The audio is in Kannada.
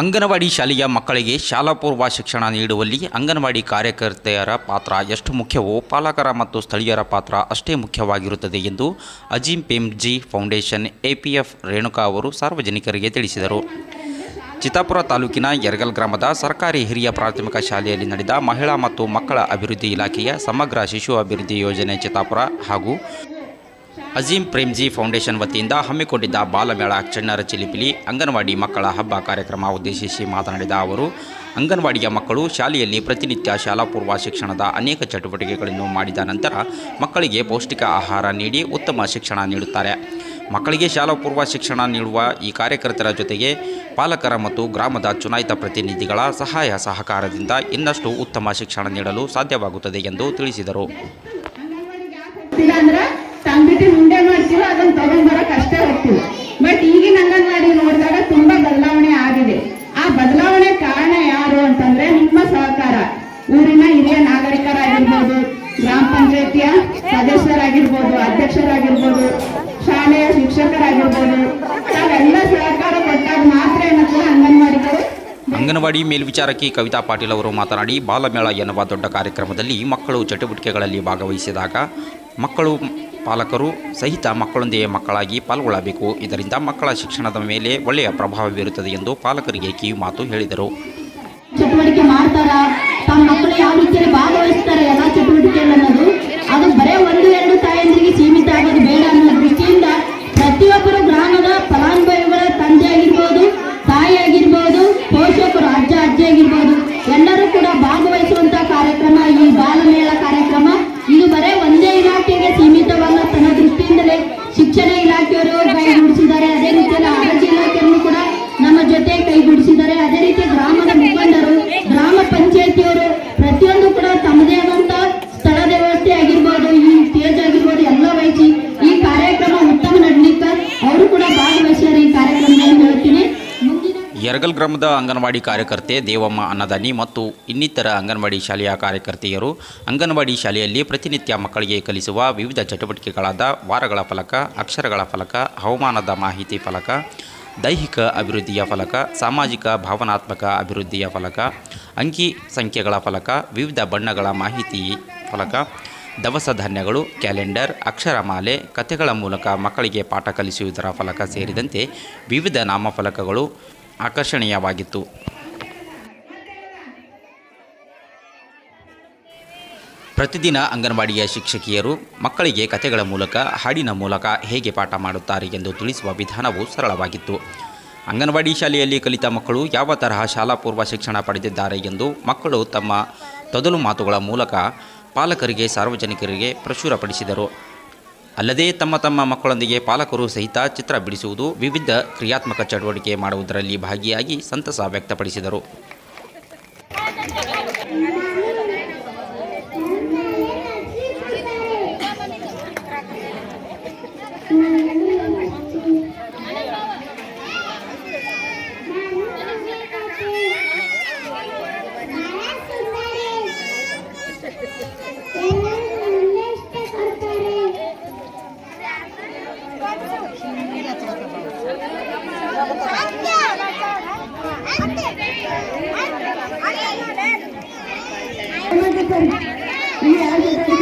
ಅಂಗನವಾಡಿ ಶಾಲೆಯ ಮಕ್ಕಳಿಗೆ ಶಾಲಾ ಪೂರ್ವ ಶಿಕ್ಷಣ ನೀಡುವಲ್ಲಿ ಅಂಗನವಾಡಿ ಕಾರ್ಯಕರ್ತೆಯರ ಪಾತ್ರ ಎಷ್ಟು ಮುಖ್ಯವೋ ಪಾಲಕರ ಮತ್ತು ಸ್ಥಳೀಯರ ಪಾತ್ರ ಅಷ್ಟೇ ಮುಖ್ಯವಾಗಿರುತ್ತದೆ ಎಂದು ಅಜೀಂ ಪೇಮ್ಜಿ ಫೌಂಡೇಶನ್ ಎಪಿಎಫ್ ರೇಣುಕಾ ಅವರು ಸಾರ್ವಜನಿಕರಿಗೆ ತಿಳಿಸಿದರು. ಚಿತ್ತಾಪುರ ತಾಲೂಕಿನ ಯರಗಲ್ ಗ್ರಾಮದ ಸರ್ಕಾರಿ ಹಿರಿಯ ಪ್ರಾಥಮಿಕ ಶಾಲೆಯಲ್ಲಿ ನಡೆದ ಮಹಿಳಾ ಮತ್ತು ಮಕ್ಕಳ ಅಭಿವೃದ್ಧಿ ಇಲಾಖೆಯ ಸಮಗ್ರ ಶಿಶು ಅಭಿವೃದ್ಧಿ ಯೋಜನೆ ಚಿತ್ತಾಪುರ ಹಾಗೂ ಅಜೀಂ ಪ್ರೇಮ್ಜಿ ಫೌಂಡೇಶನ್ ವತಿಯಿಂದ ಹಮ್ಮಿಕೊಂಡಿದ್ದ ಬಾಲಮೇಳ ಚಣ್ಣರ ಚಿಲಿಪಿಲಿ ಅಂಗನವಾಡಿ ಮಕ್ಕಳ ಹಬ್ಬ ಕಾರ್ಯಕ್ರಮ ಉದ್ದೇಶಿಸಿ ಮಾತನಾಡಿದ ಅವರು, ಅಂಗನವಾಡಿಯ ಮಕ್ಕಳು ಶಾಲೆಯಲ್ಲಿ ಪ್ರತಿನಿತ್ಯ ಶಾಲಾ ಪೂರ್ವ ಶಿಕ್ಷಣದ ಅನೇಕ ಚಟುವಟಿಕೆಗಳನ್ನು ಮಾಡಿದ ನಂತರ ಮಕ್ಕಳಿಗೆ ಪೌಷ್ಟಿಕ ಆಹಾರ ನೀಡಿ ಉತ್ತಮ ಶಿಕ್ಷಣ ನೀಡುತ್ತಾರೆ. ಮಕ್ಕಳಿಗೆ ಶಾಲಾ ಪೂರ್ವ ಶಿಕ್ಷಣ ನೀಡುವ ಈ ಕಾರ್ಯಕರ್ತರ ಜೊತೆಗೆ ಪಾಲಕರ ಮತ್ತು ಗ್ರಾಮದ ಚುನಾಯಿತ ಪ್ರತಿನಿಧಿಗಳ ಸಹಾಯ ಸಹಕಾರದಿಂದ ಇನ್ನಷ್ಟು ಉತ್ತಮ ಶಿಕ್ಷಣ ನೀಡಲು ಸಾಧ್ಯವಾಗುತ್ತದೆ ಎಂದು ತಿಳಿಸಿದರು. ಇಲ್ಲ ಮುಂದೆ ಮಾಡ್ತೀವಿ ಅದನ್ನ ತಗೊಂಡ್ ಬರಕ್ ಅಷ್ಟೇ ಹೋಗ್ತೀವಿ ಬಟ್ ಈಗಿನ ಅಂಗನವಾಡಿ ನೋಡಿದಾಗ ತುಂಬಾ ಬದಲಾವಣೆ ಆಗಿದೆ. ಆ ಬದಲಾವಣೆ ಕಾರಣ ಯಾರು ಅಂತಂದ್ರೆ ನಿಮ್ಮ ಸಹಕಾರ. ಊರಿನ ಹಿರಿಯ ನಾಗರಿಕರಾಗಿರ್ಬೋದು, ಗ್ರಾಮ ಪಂಚಾಯತಿಯ ಸದಸ್ಯರಾಗಿರ್ಬೋದು, ಅಧ್ಯಕ್ಷರಾಗಿರ್ಬೋದು, ಶಾಲೆಯ ಶಿಕ್ಷಕರಾಗಿರ್ಬೋದು, ತಾವೆಲ್ಲ ಸಹಕಾರ ಕೊಟ್ಟಾಗ ಮಾತ್ರ ಏನಾಗ್ತದೆ ಅಂಗನವಾಡಿಗಳು ಅಂಗನವಾಡಿ ಮೇಲ್ವಿಚಾರಕಿ ಕವಿತಾ ಪಾಟೀಲ್ ಅವರು ಮಾತನಾಡಿ, ಬಾಲಮೇಳ ಎನ್ನುವ ದೊಡ್ಡ ಕಾರ್ಯಕ್ರಮದಲ್ಲಿ ಮಕ್ಕಳು ಚಟುವಟಿಕೆಗಳಲ್ಲಿ ಭಾಗವಹಿಸಿದಾಗ ಮಕ್ಕಳು ಪಾಲಕರು ಸಹಿತ ಮಕ್ಕಳೊಂದಿಗೆ ಮಕ್ಕಳಾಗಿ ಪಾಲ್ಗೊಳ್ಳಬೇಕು. ಇದರಿಂದ ಮಕ್ಕಳ ಶಿಕ್ಷಣದ ಮೇಲೆ ಒಳ್ಳೆಯ ಪ್ರಭಾವ ಬೀರುತ್ತದೆ ಎಂದು ಪಾಲಕರಿಗೆ ಕಿವಿ ಮಾತು ಹೇಳಿದರು. ಚಟುವಟಿಕೆ ಮಾಡ್ತಾರ, ತಮ್ಮ ಮಕ್ಕಳು ಯಾವ ರೀತಿಯಲ್ಲಿ ಭಾಗವಹಿಸ್ತಾರೆ ಎಲ್ಲ ಚಟುವಟಿಕೆಗಳು ಅನ್ನೋದು, ಅದು ಬರೇ ಒಂದು, ಎರಡು ತಾಯಂದಿರಿಗೆ ಸೀಮಿತ ಆಗೋದು ಬೇಡ ಅನ್ನೋ ದೃಷ್ಟಿಯಿಂದ ಪ್ರತಿಯೊಬ್ಬರು ಗ್ರಾಮದ ಫಲಾನುಭವಿಗಳ ತಂದೆ ಆಗಿರ್ಬೋದು ತಾಯಿ ಆಗಿರ್ಬೋದು ಪೋಷಕರು, ಅಜ್ಜ ಅಜ್ಜಿ ಆಗಿರ್ಬೋದು ಎಲ್ಲರೂ ಕೂಡ ಭಾಗವಹಿಸುವಂತಹ ಕಾರ್ಯಕ್ರಮ ಈ ಬಾಲಮೇಳ ಕಾರ್ಯಕ್ರಮ ಯರಗಲ್ ಗ್ರಾಮದ ಅಂಗನವಾಡಿ ಕಾರ್ಯಕರ್ತೆ ದೇವಮ್ಮ ಅನ್ನದಾನಿ ಮತ್ತು ಇನ್ನಿತರ ಅಂಗನವಾಡಿ ಶಾಲೆಯ ಕಾರ್ಯಕರ್ತೆಯರು ಅಂಗನವಾಡಿ ಶಾಲೆಯಲ್ಲಿ ಪ್ರತಿನಿತ್ಯ ಮಕ್ಕಳಿಗೆ ಕಲಿಸುವ ವಿವಿಧ ಚಟುವಟಿಕೆಗಳಾದ ವಾರಗಳ ಫಲಕ, ಅಕ್ಷರಗಳ ಫಲಕ, ಹವಾಮಾನದ ಮಾಹಿತಿ ಫಲಕ, ದೈಹಿಕ ಅಭಿವೃದ್ಧಿಯ ಫಲಕ, ಸಾಮಾಜಿಕ ಭಾವನಾತ್ಮಕ ಅಭಿವೃದ್ಧಿಯ ಫಲಕ, ಅಂಕಿ ಸಂಖ್ಯೆಗಳ ಫಲಕ, ವಿವಿಧ ಬಣ್ಣಗಳ ಮಾಹಿತಿ ಫಲಕ, ದವಸ ಧಾನ್ಯಗಳು, ಕ್ಯಾಲೆಂಡರ್ ಅಕ್ಷರಮಾಲೆ ಕಥೆಗಳ ಮೂಲಕ ಮಕ್ಕಳಿಗೆ ಪಾಠ ಕಲಿಸುವುದರ ಫಲಕ ಸೇರಿದಂತೆ ವಿವಿಧ ನಾಮಫಲಕಗಳು ಆಕರ್ಷಣೀಯವಾಗಿತ್ತು. ಪ್ರತಿದಿನ ಅಂಗನವಾಡಿಯ ಶಿಕ್ಷಕಿಯರು ಮಕ್ಕಳಿಗೆ ಕಥೆಗಳ ಮೂಲಕ, ಹಾಡಿನ ಮೂಲಕ ಹೇಗೆ ಪಾಠ ಮಾಡುತ್ತಾರೆ ಎಂದು ತಿಳಿಸುವ ವಿಧಾನವು ಸರಳವಾಗಿತ್ತು. ಅಂಗನವಾಡಿ ಶಾಲೆಯಲ್ಲಿ ಕಲಿತ ಮಕ್ಕಳು ಯಾವ ತರಹ ಶಾಲಾ ಪೂರ್ವ ಶಿಕ್ಷಣ ಪಡೆದಿದ್ದಾರೆ ಎಂದು ಮಕ್ಕಳು ತಮ್ಮ ತೊದಲು ಮಾತುಗಳ ಮೂಲಕ ಪಾಲಕರಿಗೆ, ಸಾರ್ವಜನಿಕರಿಗೆ ಪ್ರಚುರಪಡಿಸಿದರು. ಅಲ್ಲದೆ ತಮ್ಮ ತಮ್ಮ ಮಕ್ಕಳೊಂದಿಗೆ ಪಾಲಕರು ಸಹಿತ ಚಿತ್ರ ಬಿಡಿಸುವುದು ವಿವಿಧ ಕ್ರಿಯಾತ್ಮಕ ಚಟುವಟಿಕೆ ಮಾಡುವುದರಲ್ಲಿ ಭಾಗಿಯಾಗಿ ಸಂತಸ ವ್ಯಕ್ತಪಡಿಸಿದರು. ಕ್ರಿಯಾತ್ಮಕ